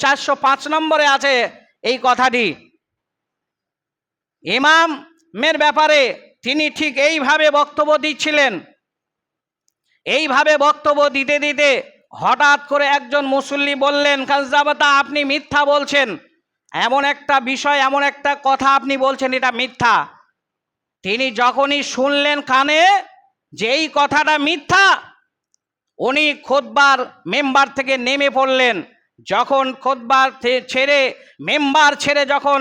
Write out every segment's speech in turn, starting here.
চারশো পাঁচ নম্বরে আছে এই কথাটি। ইমামের ব্যাপারে তিনি ঠিক এইভাবে বক্তব্য দিচ্ছিলেন। এইভাবে বক্তব্য দিতে দিতে হঠাৎ করে একজন মুসল্লি বললেন কাজদাবাতা আপনি মিথ্যা বলছেন। এমন একটা বিষয়, এমন একটা কথা আপনি বলছেন, এটা মিথ্যা। তিনি যখনই শুনলেন কানে যে এই কথাটা মিথ্যা, উনি খোদবার মেম্বার থেকে নেমে পড়লেন। যখন খোদবার ছেড়ে, মেম্বার ছেড়ে যখন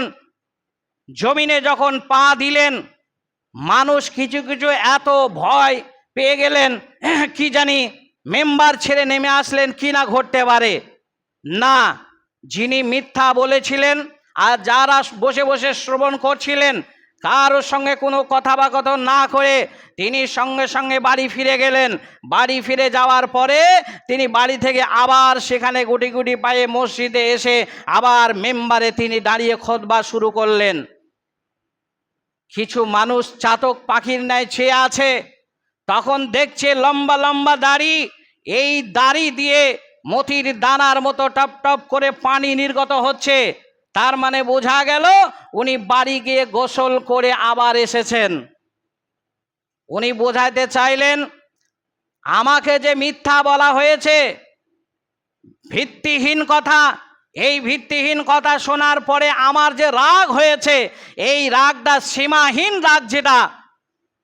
জমিনে যখন পা দিলেন, মানুষ কিছু কিছু এত ভয় পেয়ে গেলেন, কি জানি, মেম্বার ছেড়ে নেমে আসলেন, কি না ঘটতে পারে? না, যিনি মিথ্যা বলেছিলেন আর যারা বসে বসে শ্রবণ করছিলেন কারোর সঙ্গে কোনো কথা বা কথা না করে তিনি সঙ্গে সঙ্গে বাড়ি ফিরে গেলেন। বাড়ি ফিরে যাওয়ার পরে তিনি বাড়ি থেকে আবার সেখানে গুটি গুটি পায়ে মসজিদে এসে আবার মেম্বারে তিনি দাঁড়িয়ে খোদবা শুরু করলেন। কিছু মানুষ চাতক পাখির ন্যায় চেয়ে আছে। তখন দেখছে লম্বা লম্বা দাড়ি। এই দাড়ি দিয়ে মতির দানার মতো টপ টপ করে পানি নির্গত হচ্ছে। তার মানে বোঝা গেল উনি বাড়ি গিয়ে গোসল করে আবার এসেছেন। উনি বোঝাইতে চাইলেন, আমাকে যে মিথ্যা বলা হয়েছে, ভিত্তিহীন কথা, এই ভিত্তিহীন কথা শোনার পরে আমার যে রাগ হয়েছে, এই রাগটা সীমাহীন রাগ যেটা,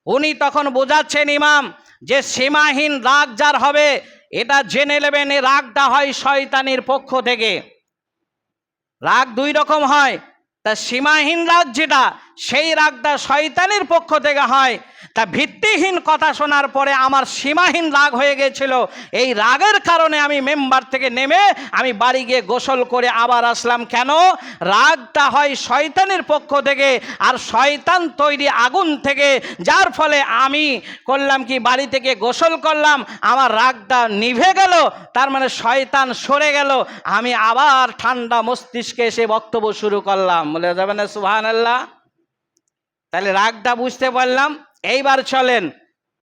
উনি তখন বোঝাচ্ছেন, ইমাম, যে সীমাহীন রাগ যার হবে, এটা জেনে নেবেন, এই রাগটা হয় শয়তানির পক্ষ থেকে। রাগ দুই রকম হয়। তা সীমাহীন রাগ যেটা সেই রাগটা শয়তানের পক্ষ থেকে হয়। তা ভিত্তিহীন কথা শোনার পরে আমার সীমাহীন রাগ হয়ে গেছিল। এই রাগের কারণে আমি মেম্বার থেকে নেমে আমি বাড়ি গিয়ে গোসল করে আবার আসলাম। কেন? রাগটা হয় শয়তানের পক্ষ থেকে আর শয়তান তৈরি আগুন থেকে। যার ফলে আমি করলাম কি, বাড়ি থেকে গোসল করলাম, আমার রাগটা নিভে গেল, তার মানে শয়তান সরে গেল। আমি আবার ঠান্ডা মস্তিষ্কে এসে বক্তব্য শুরু করলাম। বলে যাবে না সুহান আল্লাহ তাহলে রাগটা বুঝতে পারলাম। এইবার চলেন।